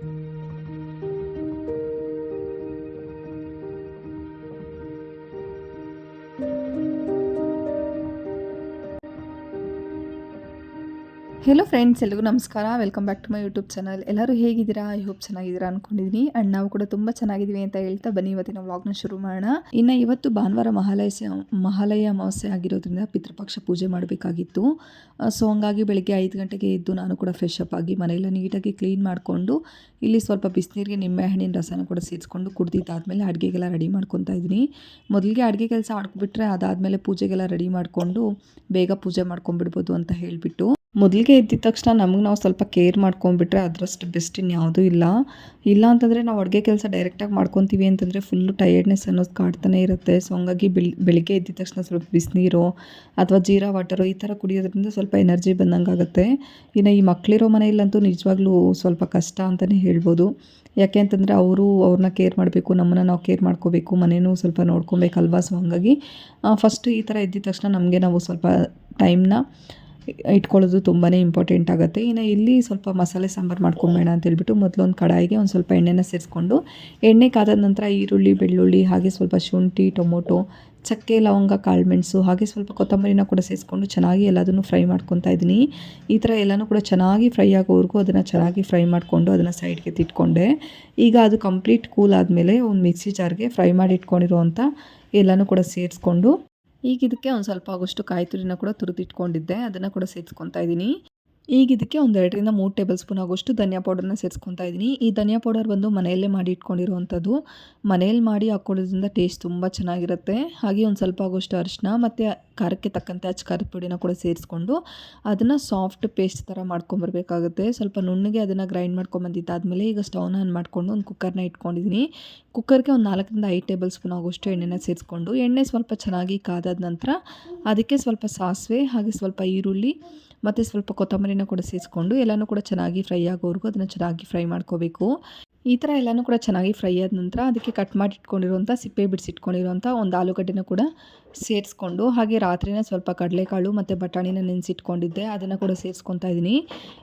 thank you hello friends ಎಲ್ರಿಗೂ ನಮಸ್ಕಾರ. Welcome back to my YouTube channel ಎಲ್ಲರೂ ಹೇಗಿದ್ದೀರಾ? ಐ ಹೋಪ್ ಚೆನ್ನಾಗಿದ್ದೀರಾ ಅನ್ಕೊಂಡಿದ್ದೀನಿ ಆ್ಯಂಡ್ ನಾವು ಕೂಡ ತುಂಬ ಚೆನ್ನಾಗಿದ್ದೀವಿ ಅಂತ ಹೇಳ್ತಾ ಬನ್ನಿ. ಇವತ್ತಿನ ವ್ಲಾಗ್ನ ಶುರು ಮಾಡೋಣ. ಇನ್ನು ಇವತ್ತು ಭಾನುವಾರ ಮಹಾಲಯ ಮಹಾಲಯ ಅಮಾವಾಸ್ಯೆ ಆಗಿರೋದ್ರಿಂದ ಪಿತೃಪಕ್ಷ ಪೂಜೆ ಮಾಡಬೇಕಾಗಿತ್ತು. ಸೊ ಹಂಗಾಗಿ ಬೆಳಗ್ಗೆ ಐದು ಗಂಟೆಗೆ ಎದ್ದು ನಾನು ಕೂಡ ಫ್ರೆಶ್ ಅಪ್ ಆಗಿ ಮನೆಯೆಲ್ಲ ನೀಟಾಗಿ ಕ್ಲೀನ್ ಮಾಡಿಕೊಂಡು ಇಲ್ಲಿ ಸ್ವಲ್ಪ ಬಿಸಿನೀರಿಗೆ ನಿಂಬೆಹಣ್ಣಿನ ರಸನ ಕೂಡ ಸೇರಿಸ್ಕೊಂಡು ಕುಡ್ದಿದ್ದಾದಮೇಲೆ ಅಡುಗೆಗೆಲ್ಲ ರೆಡಿ ಮಾಡ್ಕೊತಾ ಇದ್ದೀನಿ. ಮೊದಲಿಗೆ ಅಡುಗೆ ಕೆಲಸ ಆಡ್ಕೊಬಿಟ್ರೆ ಅದಾದಮೇಲೆ ಪೂಜೆಗೆಲ್ಲ ರೆಡಿ ಮಾಡಿಕೊಂಡು ಬೇಗ ಪೂಜೆ ಮಾಡ್ಕೊಂಡ್ಬಿಡ್ಬೋದು ಅಂತ ಹೇಳಿಬಿಟ್ಟು. ಮೊದಲಿಗೆ ಎದ್ದಿದ ತಕ್ಷಣ ನಮಗೆ ನಾವು ಸ್ವಲ್ಪ ಕೇರ್ ಮಾಡ್ಕೊಂಡ್ಬಿಟ್ರೆ ಅದರಷ್ಟು ಬೆಸ್ಟ್ ಇನ್ಯಾವುದೂ ಇಲ್ಲ. ಇಲ್ಲ ಅಂತಂದರೆ ನಾವು ಅಡುಗೆ ಕೆಲಸ ಡೈರೆಕ್ಟಾಗಿ ಮಾಡ್ಕೊತೀವಿ ಅಂತಂದರೆ ಫುಲ್ಲು ಟಯರ್ಡ್ನೆಸ್ ಅನ್ನೋದು ಕಾಡ್ತಾನೆ ಇರುತ್ತೆ. ಸೊ ಹಂಗಾಗಿ ಬೆಳ್, ಬೆಳಿಗ್ಗೆ ಎದ್ದಿದ ತಕ್ಷಣ ಸ್ವಲ್ಪ ಬಿಸಿನೀರು ಅಥವಾ ಜೀರಾ ವಾಟರು ಈ ಥರ ಕುಡಿಯೋದ್ರಿಂದ ಸ್ವಲ್ಪ ಎನರ್ಜಿ ಬಂದಂಗೆ ಆಗುತ್ತೆ. ಇನ್ನು ಈ ಮಕ್ಕಳಿರೋ ಮನೆಯಲ್ಲಂತೂ ನಿಜವಾಗ್ಲೂ ಸ್ವಲ್ಪ ಕಷ್ಟ ಅಂತಲೇ ಹೇಳ್ಬೋದು. ಯಾಕೆ ಅಂತಂದರೆ ಅವರು ಅವ್ರನ್ನ ಕೇರ್ ಮಾಡಬೇಕು, ನಮ್ಮನ್ನು ನಾವು ಕೇರ್ ಮಾಡ್ಕೋಬೇಕು, ಮನೇನೂ ಸ್ವಲ್ಪ ನೋಡ್ಕೊಬೇಕಲ್ವಾ? ಸೊ ಹಾಗಾಗಿ ಫಸ್ಟು ಈ ಥರ ಇದ್ದಿದ ತಕ್ಷಣ ನಮಗೆ ನಾವು ಸ್ವಲ್ಪ ಟೈಮ್ನ ಇಟ್ಕೊಳ್ಳೋದು ತುಂಬಾ ಇಂಪಾರ್ಟೆಂಟ್ ಆಗುತ್ತೆ. ಇನ್ನು ಇಲ್ಲಿ ಸ್ವಲ್ಪ ಮಸಾಲೆ ಸಾಂಬಾರು ಮಾಡ್ಕೊಂಬೇಡ ಅಂತ ಹೇಳ್ಬಿಟ್ಟು ಒಂದು ಕಡಾಯಿಗೆ ಒಂದು ಸ್ವಲ್ಪ ಎಣ್ಣೆನ ಸೇರಿಸ್ಕೊಂಡು ಎಣ್ಣೆ ಕಾದ ನಂತರ ಈರುಳ್ಳಿ, ಬೆಳ್ಳುಳ್ಳಿ ಹಾಗೆ ಸ್ವಲ್ಪ ಶುಂಠಿ, ಟೊಮೊಟೊ, ಚಕ್ಕೆ, ಲವಂಗ ಕಾಳುಮೆಣಸು ಹಾಗೆ ಸ್ವಲ್ಪ ಕೊತ್ತಂಬರಿನ ಕೂಡ ಸೇರಿಸ್ಕೊಂಡು ಚೆನ್ನಾಗಿ ಎಲ್ಲದನ್ನು ಫ್ರೈ ಮಾಡ್ಕೊತಾ ಇದ್ದೀನಿ. ಈ ಥರ ಎಲ್ಲನೂ ಕೂಡ ಚೆನ್ನಾಗಿ ಫ್ರೈ ಆಗೋವರೆಗೂ ಅದನ್ನು ಚೆನ್ನಾಗಿ ಫ್ರೈ ಮಾಡಿಕೊಂಡು ಅದನ್ನು ಸೈಡ್ಗೆ ತಿಟ್ಕೊಂಡೆ. ಈಗ ಅದು ಕಂಪ್ಲೀಟ್ ಕೂಲ್ ಆದಮೇಲೆ ಒಂದು ಮಿಕ್ಸಿ ಜಾರ್ಗೆ ಫ್ರೈ ಮಾಡಿ ಇಟ್ಕೊಂಡಿರುವಂಥ ಎಲ್ಲನೂ ಕೂಡ ಸೇರಿಸ್ಕೊಂಡು ಈಗ ಇದಕ್ಕೆ ಒಂದು ಸ್ವಲ್ಪ ಆಗೋಷ್ಟು ಕಾಯಿ ತುರಿನ ಕೂಡ ತುರಿದಿಟ್ಕೊಂಡಿದ್ದೆ. ಅದನ್ನು ಕೂಡ ಸೇರಿಸ್ಕೊತಾ ಇದ್ದೀನಿ ಈಗ ಇದಕ್ಕೆ ಒಂದು ಎರಡರಿಂದ ಮೂರು ಟೇಬಲ್ ಸ್ಪೂನ್ ಆಗೋಷ್ಟು ಧನಿಯಾ ಪೌಡರ್ನ ಸೇರಿಸ್ಕೊತಾ ಇದ್ದೀನಿ ಈ ಧನಿಯಾ ಪೌಡರ್ ಬಂದು ಮನೆಯಲ್ಲೇ ಮಾಡಿ ಇಟ್ಕೊಂಡಿರುವಂಥದ್ದು ಮನೆಯಲ್ಲಿ ಮಾಡಿ ಹಾಕ್ಕೊಳ್ಳೋದ್ರಿಂದ ಟೇಸ್ಟ್ ತುಂಬ ಚೆನ್ನಾಗಿರುತ್ತೆ. ಹಾಗೆ ಒಂದು ಸ್ವಲ್ಪ ಆಗೋಷ್ಟು ಅರಿಶಿನ ಮತ್ತು ಖಾರಕ್ಕೆ ತಕ್ಕಂತೆ ಅಚ್ಚ ಖಾರದ ಪುಡಿನ ಕೂಡ ಸೇರಿಸ್ಕೊಂಡು ಅದನ್ನು ಸಾಫ್ಟ್ ಪೇಸ್ಟ್ ಥರ ಮಾಡ್ಕೊಂಬರ್ಬೇಕಾಗುತ್ತೆ ಸ್ವಲ್ಪ ನುಣ್ಣಗೆ ಅದನ್ನು ಗ್ರೈಂಡ್ ಮಾಡ್ಕೊಂಬಂದಿದ್ದಾದಮೇಲೆ ಈಗ ಸ್ಟವ್ನ ಆನ್ ಮಾಡಿಕೊಂಡು ಒಂದು ಕುಕ್ಕರ್ನ ಇಟ್ಕೊಂಡಿದ್ದೀನಿ ಕುಕ್ಕರ್ಗೆ ಒಂದು ನಾಲ್ಕರಿಂದ ಐದು ಟೇಬಲ್ ಸ್ಪೂನ್ ಆಗೋಷ್ಟು ಎಣ್ಣೆನ ಸೇರಿಸ್ಕೊಂಡು ಎಣ್ಣೆ ಸ್ವಲ್ಪ ಚೆನ್ನಾಗಿ ಕಾದಾದ ನಂತರ ಅದಕ್ಕೆ ಸ್ವಲ್ಪ ಸಾಸಿವೆ ಹಾಗೆ ಸ್ವಲ್ಪ ಈರುಳ್ಳಿ ಮತ್ತು ಸ್ವಲ್ಪ ಕೊತ್ತಂಬರಿನ ಕೂಡ ಸೇರಿಸ್ಕೊಂಡು ಎಲ್ಲನೂ ಕೂಡ ಚೆನ್ನಾಗಿ ಫ್ರೈ ಆಗೋವರೆಗೂ ಅದನ್ನು ಚೆನ್ನಾಗಿ ಫ್ರೈ ಮಾಡ್ಕೋಬೇಕು. ಈ ಥರ ಎಲ್ಲನೂ ಕೂಡ ಚೆನ್ನಾಗಿ ಫ್ರೈ ಆದ ನಂತರ ಅದಕ್ಕೆ ಕಟ್ ಮಾಡಿ ಇಟ್ಕೊಂಡಿರುವಂಥ ಸಿಪ್ಪೆ ಬಿಡಿಸಿಟ್ಕೊಂಡಿರುವಂಥ ಒಂದು ಆಲೂಗಡ್ಡೆನ ಕೂಡ ಸೇರಿಸ್ಕೊಂಡು ಹಾಗೆ ರಾತ್ರಿನೇ ಸ್ವಲ್ಪ ಕಡಲೆಕಾಳು ಮತ್ತು ಬಟಾಣಿನ ನೆನೆಸಿಟ್ಕೊಂಡಿದ್ದೆ, ಅದನ್ನು ಕೂಡ ಸೇರಿಸ್ಕೊತಾ ಇದ್ದೀನಿ.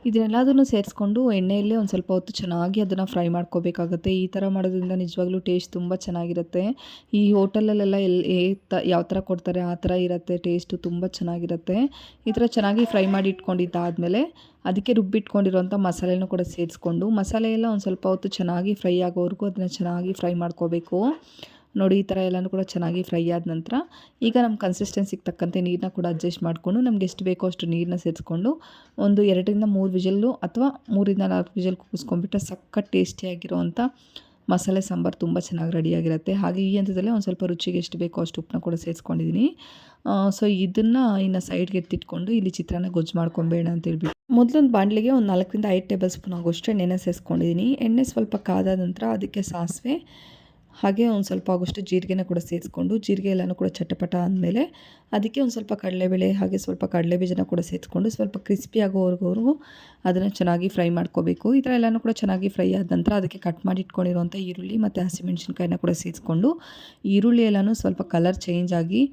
ಇದನ್ನೆಲ್ಲದನ್ನು ಸೇರಿಸ್ಕೊಂಡು ಎಣ್ಣೆಯಲ್ಲೇ ಒಂದು ಸ್ವಲ್ಪ ಹೊತ್ತು ಚೆನ್ನಾಗಿ ಅದನ್ನು ಫ್ರೈ ಮಾಡ್ಕೋಬೇಕಾಗುತ್ತೆ. ಈ ಥರ ಮಾಡೋದ್ರಿಂದ ನಿಜವಾಗ್ಲೂ ಟೇಸ್ಟ್ ತುಂಬ ಚೆನ್ನಾಗಿರುತ್ತೆ. ಈ ಹೋಟೆಲಲ್ಲೆಲ್ಲ ಎಲ್ಲಿ ಯಾವ ಥರ ಕೊಡ್ತಾರೆ ಆ ಥರ ಇರುತ್ತೆ, ಟೇಸ್ಟು ತುಂಬ ಚೆನ್ನಾಗಿರುತ್ತೆ. ಈ ಥರ ಚೆನ್ನಾಗಿ ಫ್ರೈ ಮಾಡಿ ಇಟ್ಕೊಂಡಿದ್ದಾದಮೇಲೆ ಅದಕ್ಕೆ ರುಬ್ಬಿಟ್ಕೊಂಡಿರುವಂಥ ಮಸಾಲೆನೂ ಕೂಡ ಸೇರಿಸ್ಕೊಂಡು ಮಸಾಲೆ ಎಲ್ಲ ಒಂದು ಸ್ವಲ್ಪ ಹೊತ್ತು ಚೆನ್ನಾಗಿ ಫ್ರೈ ಆಗೋವರೆಗೂ ಅದನ್ನು ಚೆನ್ನಾಗಿ ಫ್ರೈ ಮಾಡ್ಕೋಬೇಕು. ನೋಡಿ, ಈ ಥರ ಎಲ್ಲನೂ ಕೂಡ ಚೆನ್ನಾಗಿ ಫ್ರೈ ಆದ ನಂತರ ಈಗ ನಮ್ಮ ಕನ್ಸಿಸ್ಟೆನ್ಸಿಗೆ ತಕ್ಕಂತೆ ನೀರನ್ನ ಕೂಡ ಅಡ್ಜಸ್ಟ್ ಮಾಡಿಕೊಂಡು ನಮ್ಗೆ ಎಷ್ಟು ಬೇಕೋ ಅಷ್ಟು ನೀರನ್ನ ಸೇರಿಸ್ಕೊಂಡು ಒಂದು ಎರಡರಿಂದ ಮೂರು ವಿಜಲ್ಲು ಅಥವಾ ಮೂರಿಂದ ನಾಲ್ಕು ವಿಜಲ್ ಕೂಗಿಸ್ಕೊಂಡ್ಬಿಟ್ರೆ ಸಖತ್ ಟೇಸ್ಟಿಯಾಗಿರುವಂಥ ಮಸಾಲೆ ಸಾಂಬಾರು ತುಂಬ ಚೆನ್ನಾಗಿ ರೆಡಿಯಾಗಿರುತ್ತೆ ಹಾಗೆ ಈ ಹಂತದಲ್ಲೇ ಒಂದು ಸ್ವಲ್ಪ ರುಚಿಗೆ ಎಷ್ಟು ಬೇಕೋ ಅಷ್ಟು ಉಪ್ಪನ್ನ ಕೂಡ ಸೇರಿಸ್ಕೊಂಡಿದ್ದೀನಿ. ಸೊ ಇದನ್ನು ಇನ್ನು ಸೈಡ್ಗೆ ಎತ್ತಿಟ್ಕೊಂಡು ಇಲ್ಲಿ ಚಿತ್ರಾನ್ನ ಗೊಜ್ಜು ಮಾಡ್ಕೊಬೇಡ ಅಂತೇಳ್ಬಿಟ್ಟು ಮೊದಲೊಂದು ಬಾಂಡ್ಲಿಗೆ ಒಂದು ನಾಲ್ಕರಿಂದ ಐದು ಟೇಬಲ್ ಸ್ಪೂನ್ ಆಗೋಷ್ಟು ಎಣ್ಣೆನ ಸೇರಿಸ್ಕೊಂಡಿದ್ದೀನಿ. ಎಣ್ಣೆ ಸ್ವಲ್ಪ ಕಾದ ನಂತರ ಅದಕ್ಕೆ ಸಾಸಿವೆ ಹಾಗೆ ಒಂದು ಸ್ವಲ್ಪ ಆಗೋಷ್ಟು ಜೀರಿಗೆನ ಕೂಡ ಸೇರಿಸ್ಕೊಂಡು ಜೀರಿಗೆ ಎಲ್ಲನೂ ಕೂಡ ಚಟಪಟ ಅಂದಮೇಲೆ ಅದಕ್ಕೆ ಒಂದು ಸ್ವಲ್ಪ ಕಡಲೆಬೇಳೆ ಹಾಗೆ ಸ್ವಲ್ಪ ಕಡಲೆ ಬೀಜನ ಕೂಡ ಸೇರಿಸ್ಕೊಂಡು ಸ್ವಲ್ಪ ಕ್ರಿಸ್ಪಿ ಆಗೋವರೆಗೂ ಅದನ್ನು ಚೆನ್ನಾಗಿ ಫ್ರೈ ಮಾಡ್ಕೋಬೇಕು. ಈ ಥರ ಎಲ್ಲನೂ ಕೂಡ ಚೆನ್ನಾಗಿ ಫ್ರೈ ಆದ ನಂತರ ಅದಕ್ಕೆ ಕಟ್ ಮಾಡಿ ಇಟ್ಕೊಂಡಿರುವಂಥ ಈರುಳ್ಳಿ ಮತ್ತು ಹಸಿಮೆಣ್ಸಿನ್ಕಾಯಿನ ಕೂಡ ಸೇರಿಸ್ಕೊಂಡು ಈರುಳ್ಳಿ ಎಲ್ಲನೂ ಸ್ವಲ್ಪ ಕಲರ್ ಚೇಂಜ್ ಆಗಿ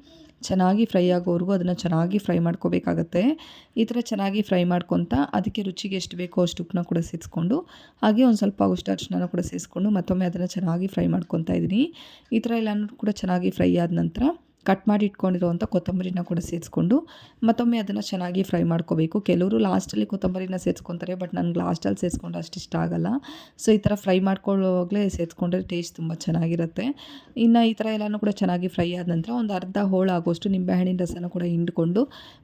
ಚೆನ್ನಾಗಿ ಫ್ರೈ ಆಗೋವರೆಗೂ ಅದನ್ನು ಚೆನ್ನಾಗಿ ಫ್ರೈ ಮಾಡ್ಕೋಬೇಕಾಗತ್ತೆ. ಈ ಥರ ಚೆನ್ನಾಗಿ ಫ್ರೈ ಮಾಡ್ಕೊತ ಅದಕ್ಕೆ ರುಚಿಗೆ ಎಷ್ಟು ಬೇಕೋ ಅಷ್ಟು ಉಪ್ಪನ್ನ ಕೂಡ ಸೇರಿಸ್ಕೊಂಡು, ಹಾಗೆ ಒಂದು ಸ್ವಲ್ಪ ಆಗೋಷ್ಟು ಅರ್ಶನ ಕೂಡ ಸೇರಿಸ್ಕೊಂಡು ಮತ್ತೊಮ್ಮೆ ಅದನ್ನು ಚೆನ್ನಾಗಿ ಫ್ರೈ ಮಾಡ್ಕೊತಾ ಇದ್ದೀನಿ ಈ ಥರ ಎಲ್ಲನೂ ಕೂಡ ಚೆನ್ನಾಗಿ ಫ್ರೈ ಆದ ನಂತರ ಕಟ್ ಮಾಡಿ ಇಟ್ಕೊಂಡಿರುವಂಥ ಕೊತ್ತಂಬರಿನ ಕೂಡ ಸೇರಿಸ್ಕೊಂಡು ಮತ್ತೊಮ್ಮೆ ಅದನ್ನು ಚೆನ್ನಾಗಿ ಫ್ರೈ ಮಾಡ್ಕೋಬೇಕು. ಕೆಲವರು ಲಾಸ್ಟಲ್ಲಿ ಕೊತ್ತಂಬರಿನ ಸೇರಿಸ್ಕೊತಾರೆ ಬಟ್ ನನಗೆ ಲಾಸ್ಟಲ್ಲಿ ಸೇರಿಸ್ಕೊಂಡ್ರೆ ಅಷ್ಟು ಇಷ್ಟ ಆಗೋಲ್ಲ. ಸೊ ಈ ಥರ ಫ್ರೈ ಮಾಡ್ಕೊಳ್ಳೋವಾಗಲೇ ಸೇರಿಸ್ಕೊಂಡ್ರೆ ಟೇಸ್ಟ್ ತುಂಬ ಚೆನ್ನಾಗಿರುತ್ತೆ. ಇನ್ನು ಈ ಥರ ಎಲ್ಲನೂ ಕೂಡ ಚೆನ್ನಾಗಿ ಫ್ರೈ ಆದ ನಂತರ ಒಂದು ಅರ್ಧ ಹೋಳಾಗೋಷ್ಟು ನಿಂಬೆಹಣ್ಣಿನ ರಸನ ಕೂಡ ಹಿಂಡ್ಕೊಂಡು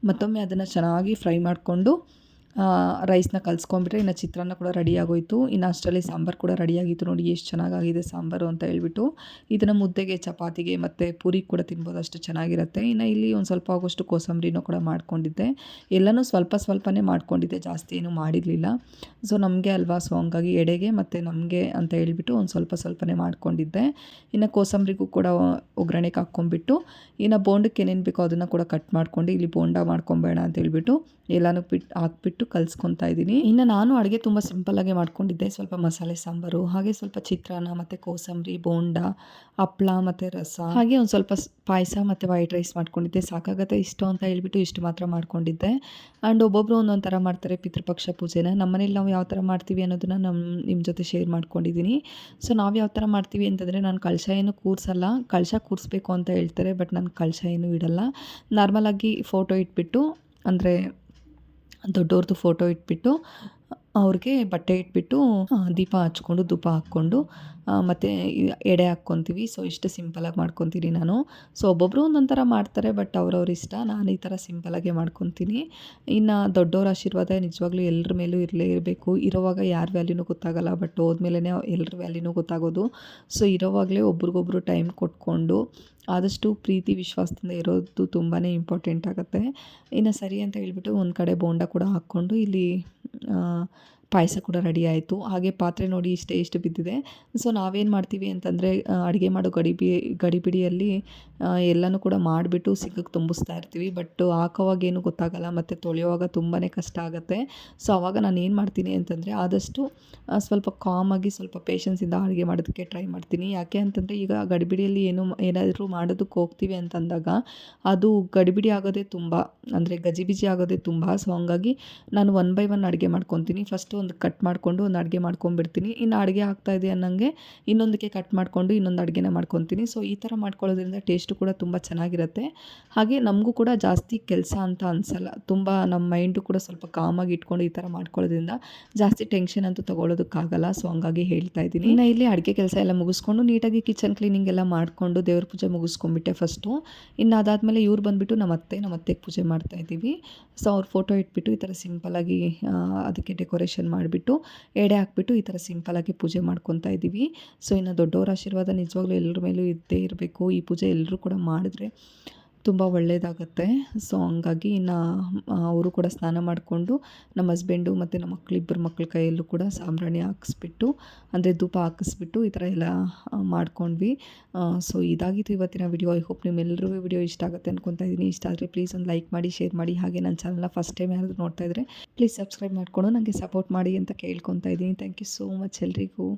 ಮತ್ತೊಮ್ಮೆ ಅದನ್ನು ಚೆನ್ನಾಗಿ ಫ್ರೈ ಮಾಡಿಕೊಂಡು ರೈಸ್ನ ಕಲಿಸ್ಕೊಂಡ್ಬಿಟ್ರೆ ಇನ್ನು ಚಿತ್ರಾನ್ನ ಕೂಡ ರೆಡಿ ಆಗೋಯಿತು. ಇನ್ನು ಅಷ್ಟರಲ್ಲಿ ಸಾಂಬಾರು ಕೂಡ ರೆಡಿಯಾಗಿತ್ತು ನೋಡಿ, ಎಷ್ಟು ಚೆನ್ನಾಗಾಗಿದೆ ಸಾಂಬಾರು ಅಂತ ಹೇಳ್ಬಿಟ್ಟು. ಇದನ್ನು ಮುದ್ದೆಗೆ, ಚಪಾತಿಗೆ ಮತ್ತು ಪೂರಿ ಕೂಡ ತಿನ್ಬೋದು, ಅಷ್ಟು ಚೆನ್ನಾಗಿರುತ್ತೆ. ಇನ್ನು ಇಲ್ಲಿ ಒಂದು ಸ್ವಲ್ಪ ಆಗೋಷ್ಟು ಕೋಸಂಬರಿನೂ ಕೂಡ ಮಾಡ್ಕೊಂಡಿದ್ದೆ. ಎಲ್ಲನೂ ಸ್ವಲ್ಪ ಸ್ವಲ್ಪನೇ ಮಾಡ್ಕೊಂಡಿದ್ದೆ, ಜಾಸ್ತಿ ಏನೂ ಮಾಡಿರಲಿಲ್ಲ. ಸೊ ನಮಗೆ ಅಲ್ವಾ ಸೊ ಹಂಗಾಗಿ ಎಡೆಗೆ ಮತ್ತು ನಮಗೆ ಅಂತ ಹೇಳ್ಬಿಟ್ಟು ಒಂದು ಸ್ವಲ್ಪ ಸ್ವಲ್ಪನೇ ಮಾಡ್ಕೊಂಡಿದ್ದೆ. ಇನ್ನು ಕೋಸಂಬರಿಗೂ ಕೂಡ ಒಗ್ಗರಣೆಗೆ ಹಾಕ್ಕೊಂಬಿಟ್ಟು ಇನ್ನು ಬೋಂಡಕ್ಕೆ ಏನೇನು ಬೇಕೋ ಅದನ್ನು ಕೂಡ ಕಟ್ ಮಾಡ್ಕೊಂಡು, ಇಲ್ಲಿ ಬೋಂಡ ಮಾಡ್ಕೊಬೇಡ ಅಂತ ಹೇಳ್ಬಿಟ್ಟು, ಎಲ್ಲನೂ ಬಿಟ್ಟು ಹಾಕ್ಬಿಟ್ಟು ಹಾಕ್ಬಿಟ್ಟು ಕಲಿಸ್ಕೊತಾ ಇದ್ದೀನಿ. ಇನ್ನು ನಾನು ಅಡುಗೆ ತುಂಬ ಸಿಂಪಲ್ಲಾಗೆ ಮಾಡ್ಕೊಂಡಿದ್ದೆ. ಸ್ವಲ್ಪ ಮಸಾಲೆ ಸಾಂಬಾರು, ಹಾಗೆ ಸ್ವಲ್ಪ ಚಿತ್ರಾನ್ನ, ಮತ್ತು ಕೋಸಂಬರಿ, ಬೋಂಡ, ಹಪ್ಳ, ಮತ್ತು ರಸ, ಹಾಗೆ ಒಂದು ಸ್ವಲ್ಪ ಪಾಯಸ ಮತ್ತು ವೈಟ್ ರೈಸ್ ಮಾಡ್ಕೊಂಡಿದ್ದೆ. ಸಾಕಾಗತ್ತೆ ಇಷ್ಟು ಅಂತ ಹೇಳ್ಬಿಟ್ಟು ಇಷ್ಟು ಮಾತ್ರ ಮಾಡ್ಕೊಂಡಿದ್ದೆ. ಆ್ಯಂಡ್ ಒಬ್ಬೊಬ್ಬರು ಒಂದೊಂದು ಥರ ಮಾಡ್ತಾರೆ ಪಿತೃಪಕ್ಷ ಪೂಜೆನ. ನಮ್ಮನೇಲಿ ನಾವು ಯಾವ ಥರ ಮಾಡ್ತೀವಿ ಅನ್ನೋದನ್ನು ನಮ್ಮ ನಿಮ್ಮ ಜೊತೆ ಶೇರ್ ಮಾಡ್ಕೊಂಡಿದ್ದೀನಿ. ಸೊ ನಾವು ಯಾವ ಥರ ಮಾಡ್ತೀವಿ ಅಂತಂದರೆ ನಾನು ಕಳಶ ಏನು ಕೂರಿಸಲ್ಲ. ಕಳಶ ಕೂರಿಸ್ಬೇಕು ಅಂತ ಹೇಳ್ತಾರೆ, ಬಟ್ ನಾನು ಕಳಶ ಏನು ಇಡಲ್ಲ ನಾರ್ಮಲಾಗಿ ಫೋಟೋ ಇಟ್ಬಿಟ್ಟು, ಅಂದರೆ ದೊಡ್ಡವ್ರದ್ದು ಫೋಟೋ ಇಟ್ಬಿಟ್ಟು ಅವ್ರಿಗೆ ಬಟ್ಟೆ ಇಟ್ಬಿಟ್ಟು ದೀಪ ಹಚ್ಕೊಂಡು, ಧೂಪ ಹಾಕ್ಕೊಂಡು ಮತ್ತು ಎಡೆ ಹಾಕ್ಕೊತೀವಿ. ಸೊ ಇಷ್ಟು ಸಿಂಪಲಾಗಿ ಮಾಡ್ಕೊತೀನಿ ನಾನು. ಸೊ ಒಬ್ಬೊಬ್ಬರು ಥರ ಮಾಡ್ತಾರೆ ಬಟ್ ಅವ್ರವ್ರ ಇಷ್ಟ. ನಾನು ಈ ಥರ ಸಿಂಪಲಾಗೆ ಮಾಡ್ಕೊತೀನಿ. ಇನ್ನು ದೊಡ್ಡವ್ರ ಆಶೀರ್ವಾದ ನಿಜವಾಗ್ಲೂ ಎಲ್ಲರ ಮೇಲೂ ಇರಲೇ ಇರಬೇಕು. ಇರೋವಾಗ ಯಾರ ವ್ಯಾಲ್ಯೂನೂ ಗೊತ್ತಾಗಲ್ಲ ಬಟ್ ಹೋದ್ಮೇಲೆ ಎಲ್ಲರ ವ್ಯಾಲ್ಯೂನೂ ಗೊತ್ತಾಗೋದು. ಸೊ ಇರೋವಾಗಲೇ ಒಬ್ರಿಗೊಬ್ರು ಟೈಮ್ ಕೊಟ್ಕೊಂಡು, ಆದಷ್ಟು ಪ್ರೀತಿ, ವಿಶ್ವಾಸದಿಂದ ಇರೋದು ತುಂಬಾ ಇಂಪಾರ್ಟೆಂಟ್ ಆಗುತ್ತೆ. ಇನ್ನು ಸರಿ ಅಂತ ಹೇಳ್ಬಿಟ್ಟು ಒಂದು ಕಡೆ ಬೋಂಡ ಕೂಡ ಹಾಕ್ಕೊಂಡು ಇಲ್ಲಿ 嗯 ಪಾಯಸ ಕೂಡ ರೆಡಿ ಆಯಿತು. ಹಾಗೆ ಪಾತ್ರೆ ನೋಡಿ ಇಷ್ಟೇ ಇಷ್ಟು ಬಿದ್ದಿದೆ. ಸೊ ನಾವೇನು ಮಾಡ್ತೀವಿ ಅಂತಂದರೆ ಅಡುಗೆ ಮಾಡೋ ಗಡಿಬಿ, ಗಡಿಬಿಡಿಯಲ್ಲಿ ಎಲ್ಲನೂ ಕೂಡ ಮಾಡಿಬಿಟ್ಟು ಸಿಕ್ಕಕ್ಕೆ ತುಂಬಿಸ್ತಾ ಇರ್ತೀವಿ. ಬಟ್ ಹಾಕೋವಾಗ ಏನು ಗೊತ್ತಾಗಲ್ಲ, ಮತ್ತು ತೊಳೆಯುವಾಗ ತುಂಬಾ ಕಷ್ಟ ಆಗುತ್ತೆ. ಸೊ ಆವಾಗ ನಾನು ಏನು ಮಾಡ್ತೀನಿ ಅಂತಂದರೆ, ಆದಷ್ಟು ಸ್ವಲ್ಪ ಕಾಮಾಗಿ ಸ್ವಲ್ಪ ಪೇಷನ್ಸಿಂದ ಅಡುಗೆ ಮಾಡೋದಕ್ಕೆ ಟ್ರೈ ಮಾಡ್ತೀನಿ. ಯಾಕೆ ಅಂತಂದರೆ, ಈಗ ಗಡಿಬಿಡಿಯಲ್ಲಿ ಏನು, ಏನಾದರೂ ಮಾಡೋದಕ್ಕೆ ಹೋಗ್ತೀವಿ ಅಂತಂದಾಗ, ಅದು ಗಡಿಬಿಡಿ ಆಗೋದೇ ತುಂಬ, ಅಂದರೆ ಗಜಿಬಿಜಿ ಆಗೋದೇ ತುಂಬ. ಸೊ ಹಂಗಾಗಿ ನಾನು ಒನ್ ಬೈ ಒನ್ ಅಡುಗೆ ಮಾಡ್ಕೊತೀನಿ. ಫಸ್ಟು ಒಂದು ಕಟ್ ಮಾಡಿಕೊಂಡು ಒಂದು ಅಡುಗೆ ಮಾಡ್ಕೊಂಬಿಡ್ತೀನಿ. ಇನ್ನು ಅಡುಗೆ ಆಗ್ತಾಯಿದೆ ಅನ್ನೋಂಗೆ ಇನ್ನೊಂದಕ್ಕೆ ಕಟ್ ಮಾಡಿಕೊಂಡು ಇನ್ನೊಂದು ಅಡುಗೆನ ಮಾಡ್ಕೊತೀನಿ. ಸೊ ಈ ಥರ ಮಾಡ್ಕೊಳ್ಳೋದ್ರಿಂದ ಟೇಸ್ಟು ಕೂಡ ತುಂಬ ಚೆನ್ನಾಗಿರುತ್ತೆ. ಹಾಗೆ ನಮಗೂ ಕೂಡ ಜಾಸ್ತಿ ಕೆಲಸ ಅಂತ ಅನಿಸಲ್ಲ. ತುಂಬ ನಮ್ಮ ಮೈಂಡು ಕೂಡ ಸ್ವಲ್ಪ ಕಾಮಾಗಿ ಇಟ್ಕೊಂಡು ಈ ಥರ ಮಾಡ್ಕೊಳ್ಳೋದ್ರಿಂದ ಜಾಸ್ತಿ ಟೆನ್ಷನ್ ಅಂತೂ ತೊಗೊಳೋದಕ್ಕಾಗಲ್ಲ. ಸೊ ಹಂಗಾಗಿ ಹೇಳ್ತಾ ಇದ್ದೀನಿ. ಇನ್ನು ಇಲ್ಲಿ ಅಡುಗೆ ಕೆಲಸ ಎಲ್ಲ ಮುಗಿಸ್ಕೊಂಡು ನೀಟಾಗಿ ಕಿಚನ್ ಕ್ಲೀನಿಂಗ್ ಎಲ್ಲ ಮಾಡಿಕೊಂಡು ದೇವ್ರ ಪೂಜೆ ಮುಗಿಸ್ಕೊಂಡ್ಬಿಟ್ಟೆ ಫಸ್ಟು ಇನ್ನು ಅದಾದಮೇಲೆ ಇವ್ರು ಬಂದುಬಿಟ್ಟು ನಮ್ಮ ಅತ್ತೆ, ನಮ್ಮ ಅತ್ತೆಗೆ ಪೂಜೆ ಮಾಡ್ತಾ ಇದ್ದೀವಿ. ಸೊ ಅವ್ರ ಫೋಟೋ ಇಟ್ಬಿಟ್ಟು ಈ ಥರ ಸಿಂಪಲಾಗಿ ಅದಕ್ಕೆ ಡೆಕೋರೇಷನ್ ಮಾಡಿಬಿಟ್ಟು ಎಡೆ ಹಾಕ್ಬಿಟ್ಟು ಈ ಥರ ಸಿಂಪಲಾಗಿ ಪೂಜೆ ಮಾಡ್ಕೊತಾ ಇದ್ದೀವಿ. ಸೊ ಇನ್ನು ದೊಡ್ಡವರ ಆಶೀರ್ವಾದ ನಿಜವಾಗ್ಲೂ ಎಲ್ಲರ ಮೇಲೂ ಇದ್ದೇ ಇರಬೇಕು. ಈ ಪೂಜೆ ಎಲ್ಲರೂ ಕೂಡ ಮಾಡಿದ್ರೆ ತುಂಬ ಒಳ್ಳೆಯದಾಗತ್ತೆ ಸೊ ಹಂಗಾಗಿ ಇನ್ನು ಅವರು ಕೂಡ ಸ್ನಾನ ಮಾಡಿಕೊಂಡು ನಮ್ಮ ಹಸ್ಬೆಂಡು ಮತ್ತು ನಮ್ಮ ಮಕ್ಕಳಿಬ್ಬರು ಮಕ್ಕಳ ಕೈಯಲ್ಲೂ ಕೂಡ ಸಾಂಬ್ರಾಣಿ ಹಾಕಿಸ್ಬಿಟ್ಟು, ಅಂದರೆ ಧೂಪ ಹಾಕಿಸ್ಬಿಟ್ಟು ಈ ಥರ ಎಲ್ಲ ಮಾಡ್ಕೊಂಡ್ವಿ. ಸೊ ಇದಾಗಿತ್ತು ಇವತ್ತಿನ ವಿಡಿಯೋ ಐ ಹೋಪ್ ನಿಮ್ಮೆಲ್ಲರಿಗೂ ವಿಡಿಯೋ ಇಷ್ಟ ಆಗುತ್ತೆ ಅನ್ಕೊತಾ ಇದ್ದೀನಿ ಇಷ್ಟ ಆದರೆ ಪ್ಲೀಸ್ ಒಂದು ಲೈಕ್ ಮಾಡಿ ಶೇರ್ ಮಾಡಿ. ಹಾಗೆ ನನ್ನ ಚಾನಲ್ನ ಫಸ್ಟ್ ಟೈಮ್ ಯಾರಾದರೂ ನೋಡ್ತಾ ಇದ್ದರೆ ಪ್ಲೀಸ್ ಸಬ್ಸ್ಕ್ರೈಬ್ ಮಾಡಿಕೊಂಡು ನನಗೆ ಸಪೋರ್ಟ್ ಮಾಡಿ ಅಂತ ಕೇಳ್ಕೊತಾ ಇದ್ದೀನಿ ಥ್ಯಾಂಕ್ ಯು ಸೋ ಮಚ್ ಎಲ್ರಿಗೂ.